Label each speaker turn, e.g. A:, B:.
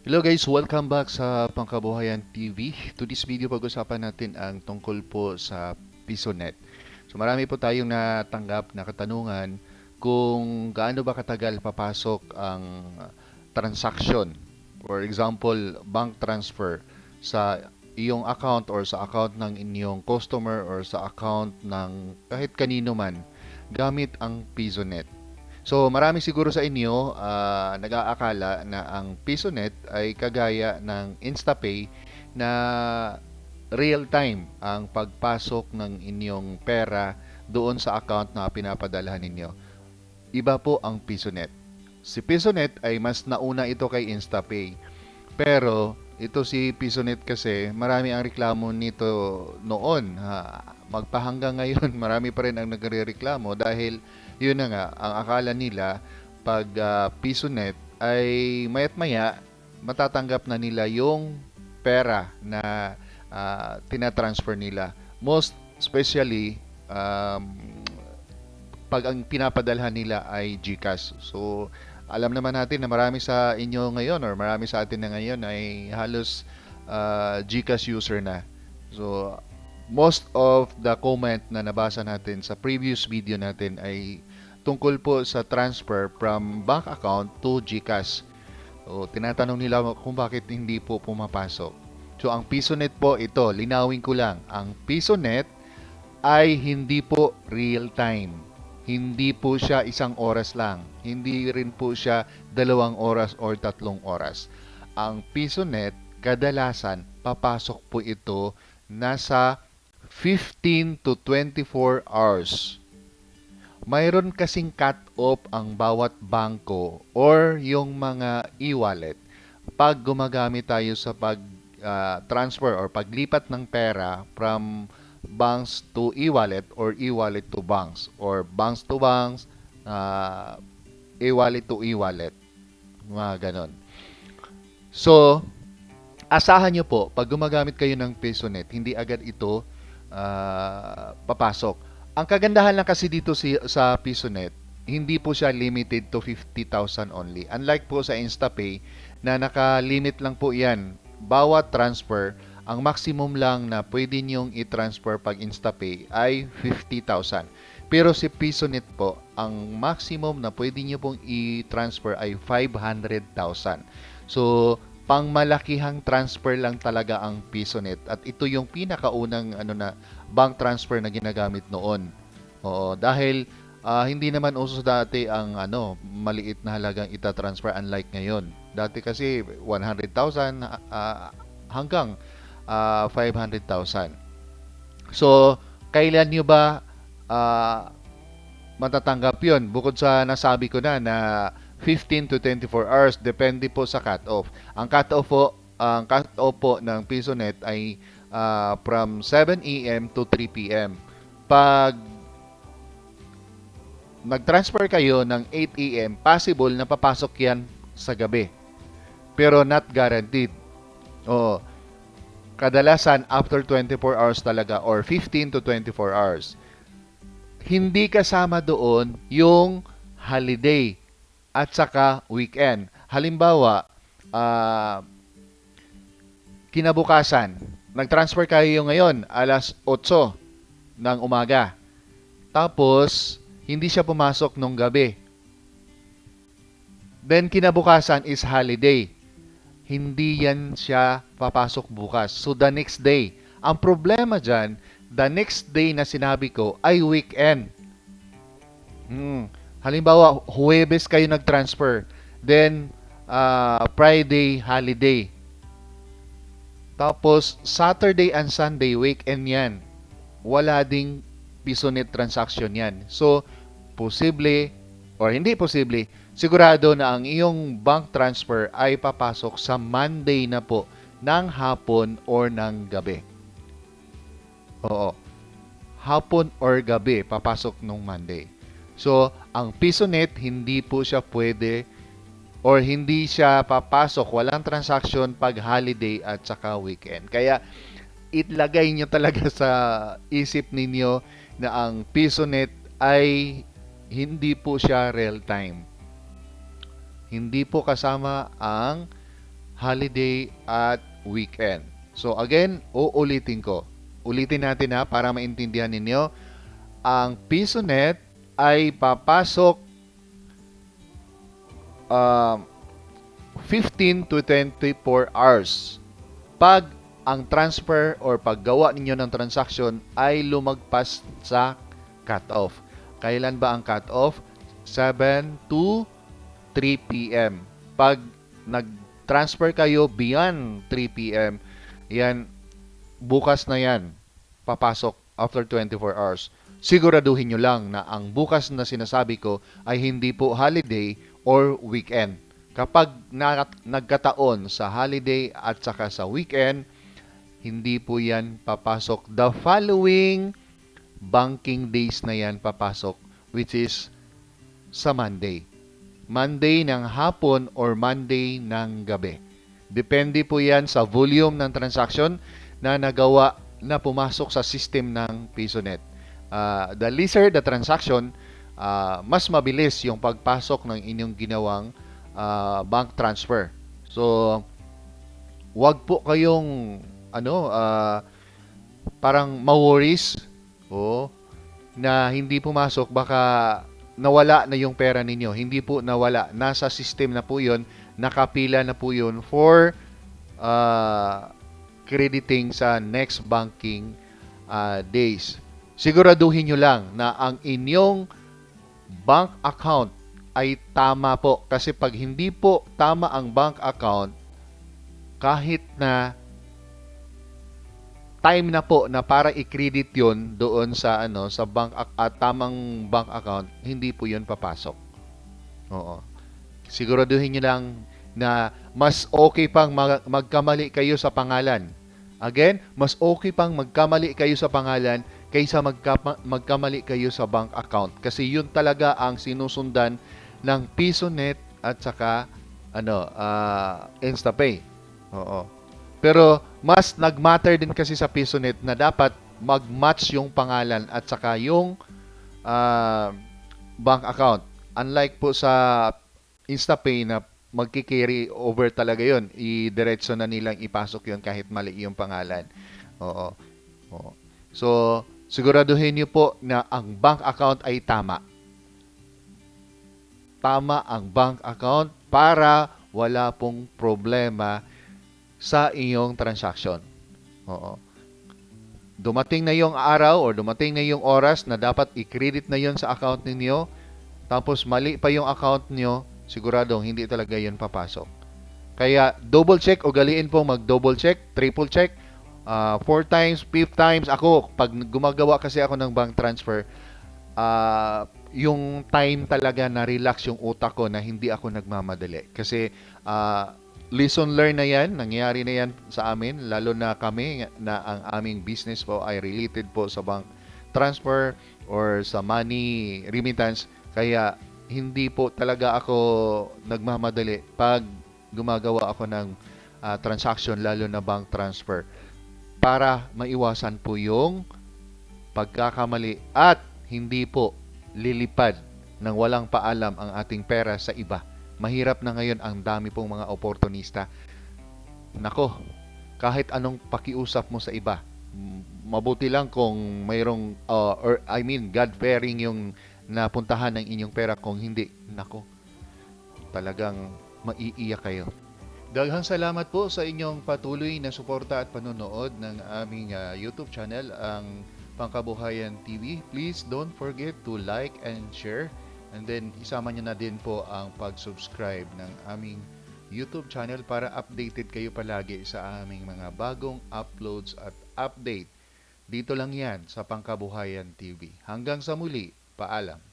A: Hello guys, welcome back sa Pangkabuhayan TV. To this video, pag-usapan natin ang tungkol po sa PisoNet. So marami po tayong natanggap na katanungan kung gaano ba katagal papasok ang transaction. For example, bank transfer sa iyong account or sa account ng inyong customer or sa account ng kahit kanino man gamit ang PisoNet. So, marami siguro sa inyo ah, nag-aakala na ang PisoNet ay kagaya ng InstaPay na real time ang pagpasok ng inyong pera doon sa account na pinapadalhan ninyo. Iba po ang PisoNet. Si PisoNet ay mas nauna ito kay InstaPay. Pero ito si PisoNet kasi marami ang reklamo nito noon. Ha. Magpahanggang ngayon, marami pa rin ang nagre-reklamo dahil yun na nga, ang akala nila pag ah, PisoNet ay mayat maya matatanggap na nila yung pera na ah, tinatransfer nila. Most especially um, pag ang pinapadalhan nila ay GCash. So, alam naman natin na marami sa inyo ngayon or marami sa atin na ngayon ay halos ah, GCash user na. So, most of the comment na nabasa natin sa previous video natin ay tungkol po sa transfer from bank account to GCash. So, tinatanong nila kung bakit hindi po pumapasok. So, ang PisoNet po ito, linawin ko lang, ang PisoNet ay hindi po real time. Hindi po siya isang oras lang. Hindi rin po siya dalawang oras or tatlong oras. Ang PisoNet, kadalasan, papasok po ito nasa 15 to 24 hours. Mayroon kasing cut-off ang bawat bangko or yung mga e-wallet pag gumagamit tayo sa pag ah, transfer or paglipat ng pera from banks to e-wallet or e-wallet to banks or banks to banks, ah, e-wallet to e-wallet. Mga ganon. So, asahan nyo po, pag gumagamit kayo ng PesoNet, hindi agad ito ah, papasok. Ang kagandahan lang kasi dito si, sa PisoNet, hindi po siya limited to 50,000 only. Unlike po sa InstaPay na naka-limit lang po 'yan. Bawat transfer, ang maximum lang na pwede niyong i-transfer pag InstaPay ay 50,000. Pero si PisoNet po, ang maximum na pwede niyo pong i-transfer ay 500,000. So, pangmalakihang transfer lang talaga ang PisoNet at ito yung pinakaunang ano na bank transfer na ginagamit noon. Oo, dahil ah, hindi naman uso dati ang ano, maliit na halagang ita-transfer unlike ngayon. Dati kasi 100,000 ah, hanggang ah, 500,000. So, kailan nyo ba ah, matatanggap yon Bukod sa nasabi ko na na 15 to 24 hours, depende po sa cut-off. Ang cut-off po, ang cut-off po ng PisoNet ay ah, from 7 a.m. to 3 p.m. Pag nag-transfer kayo ng 8 a.m., possible na papasok yan sa gabi. Pero not guaranteed. Oo. Kadalasan after 24 hours talaga or 15 to 24 hours. Hindi kasama doon yung holiday at saka weekend. Halimbawa, ah, kinabukasan, nag-transfer kayo ngayon alas 8 ng umaga. Tapos, hindi siya pumasok nung gabi. Then, kinabukasan is holiday. Hindi yan siya papasok bukas. So, the next day. Ang problema dyan, the next day na sinabi ko ay weekend. Hmm. Halimbawa, Huwebes kayo nag-transfer. Then, ah, Friday, holiday. Tapos, Saturday and Sunday, weekend yan. Wala ding PisoNet transaction yan. So, posible or hindi posible, sigurado na ang iyong bank transfer ay papasok sa Monday na po ng hapon or ng gabi. Oo. Hapon or gabi, papasok nung Monday. So, ang PisoNet, hindi po siya pwede or hindi siya papasok, walang transaction pag holiday at saka weekend. Kaya, itlagay nyo talaga sa isip ninyo na ang PisoNet ay hindi po siya real time. Hindi po kasama ang holiday at weekend. So again, uulitin ko. Ulitin natin ha para maintindihan ninyo. Ang PisoNet ay papasok um, 15 to 24 hours. Pag ang transfer or paggawa ninyo ng transaction ay lumagpas sa cut-off. Kailan ba ang cut-off? 7 to 3 p.m. Pag nag-transfer kayo beyond 3 p.m., yan, bukas na yan, papasok after 24 hours. Siguraduhin nyo lang na ang bukas na sinasabi ko ay hindi po holiday or weekend. Kapag na, nagkataon sa holiday at saka sa weekend, hindi po yan papasok. The following banking days na yan papasok, which is sa Monday. Monday ng hapon or Monday ng gabi. Depende po yan sa volume ng transaction na nagawa na pumasok sa system ng PisoNet. Uh, the lesser the transaction, uh, mas mabilis yung pagpasok ng inyong ginawang uh, bank transfer. So, wag po kayong ano, uh, parang ma-worries oh, na hindi pumasok baka nawala na yung pera ninyo. Hindi po nawala. Nasa system na po yun. Nakapila na po yun for uh, crediting sa next banking uh, days. Siguraduhin nyo lang na ang inyong bank account ay tama po. Kasi pag hindi po tama ang bank account, kahit na time na po na para i-credit 'yon doon sa ano sa bank at tamang bank account, hindi po 'yon papasok. Oo. Siguraduhin niyo lang na mas okay pang mag- magkamali kayo sa pangalan. Again, mas okay pang magkamali kayo sa pangalan kaysa magka- magkamali kayo sa bank account kasi 'yun talaga ang sinusundan ng PisoNet at saka ano, uh, InstaPay. Oo. Pero mas nagmatter din kasi sa PisoNet na dapat mag-match yung pangalan at saka yung uh, bank account. Unlike po sa InstaPay na magki-carry over talaga yon i-diretso na nilang ipasok yon kahit mali yung pangalan. Oo. Oo. So, siguraduhin niyo po na ang bank account ay tama. Tama ang bank account para wala pong problema sa iyong transaction. Oo. Dumating na yung araw or dumating na yung oras na dapat i-credit na yon sa account ninyo, tapos mali pa yung account nyo, siguradong hindi talaga yon papasok. Kaya double check o galiin po mag double check, triple check, uh, four times, fifth times. Ako, pag gumagawa kasi ako ng bank transfer, uh, yung time talaga na relax yung utak ko na hindi ako nagmamadali. Kasi uh, lesson learned na yan, nangyari na yan sa amin, lalo na kami na ang aming business po ay related po sa bank transfer or sa money remittance. Kaya hindi po talaga ako nagmamadali pag gumagawa ako ng uh, transaction lalo na bank transfer para maiwasan po yung pagkakamali at hindi po lilipad ng walang paalam ang ating pera sa iba mahirap na ngayon ang dami pong mga oportunista. Nako, kahit anong pakiusap mo sa iba, mabuti lang kung mayroong, uh, or I mean, God-fearing yung napuntahan ng inyong pera. Kung hindi, nako, talagang maiiyak kayo. Daghang salamat po sa inyong patuloy na suporta at panonood ng aming uh, YouTube channel, ang Pangkabuhayan TV. Please don't forget to like and share And then, isama nyo na din po ang pag-subscribe ng aming YouTube channel para updated kayo palagi sa aming mga bagong uploads at update. Dito lang yan sa Pangkabuhayan TV. Hanggang sa muli, paalam.